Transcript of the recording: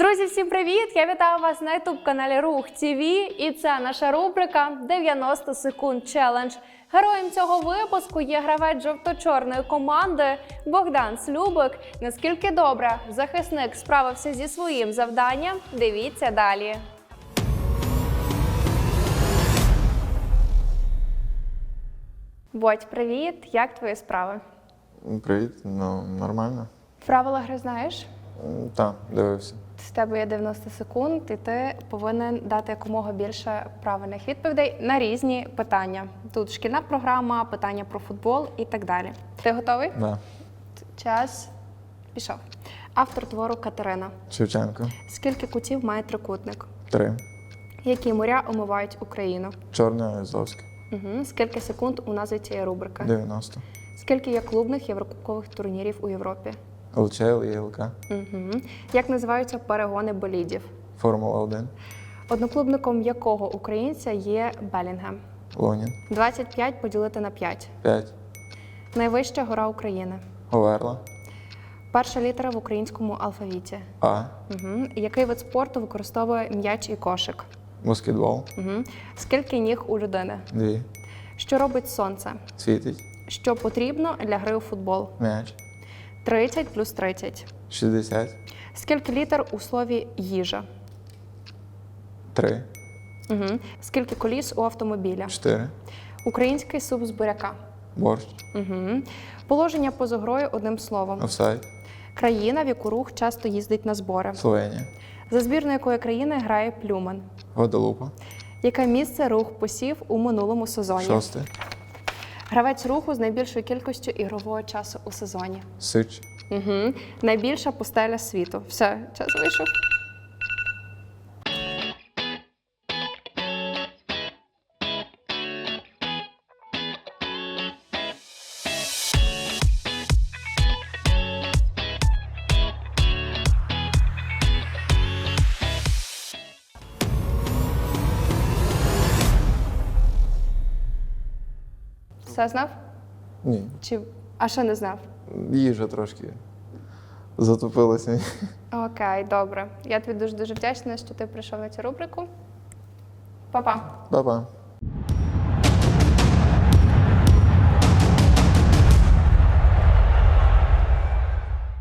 Друзі, всім привіт! Я вітаю вас на youtube каналі Рух ТВ. І це наша рубрика 90 секунд челендж. Героєм цього випуску є гравець жовто-чорної команди Богдан Слюбик. Наскільки добре захисник справився зі своїм завданням? Дивіться далі. Бодь, привіт! Як твої справи? Привіт, ну нормально. Правила гри знаєш? М, Та, дивився. З тебе є 90 секунд, і ти повинен дати якомога більше правильних відповідей на різні питання. Тут шкільна програма, питання про футбол і так далі. Ти готовий? Да. Час пішов. Автор твору Катерина. Шевченко. Скільки кутів має трикутник? Три. Які моря омивають Україну? Чорне Азовське. Угу. Скільки секунд у назві цієї рубрики? 90. Скільки є клубних єврокубкових турнірів у Європі? ЛЧЛ і ЛК. Угу. Як називаються перегони болідів? Формула 1. Одноклубником якого українця є Белінгем? Лунін. 25 поділити на 5. 5. Найвища гора України. Говерла. Перша літера в українському алфавіті. А. Угу. Який вид спорту використовує м'яч і кошик? Баскетбол. Угу. Скільки ніг у людини? Дві. Що робить сонце? Світить. Що потрібно для гри у футбол? М'яч. 30 плюс 30. 60. Скільки літер у слові їжа? 3. Угу. Скільки коліс у автомобіля? 4. Український суп з буряка. Борщ. Угу. Положення поза грою одним словом. Офсайд. Країна, в яку рух часто їздить на збори. Словенія. За збірною якої країни грає Плюман. Гваделупа. Яке місце рух посів у минулому сезоні? Шосте. Гравець руху з найбільшою кількістю ігрового часу у сезоні. Сич. Угу. Найбільша пустеля світу. Все, час вийшов. Все знав? Ні. Чи а що не знав? Їжа трошки затопилася. Окей, добре. Я тобі дуже дуже вдячна, що ти прийшов на цю рубрику. Па-па! Па-па.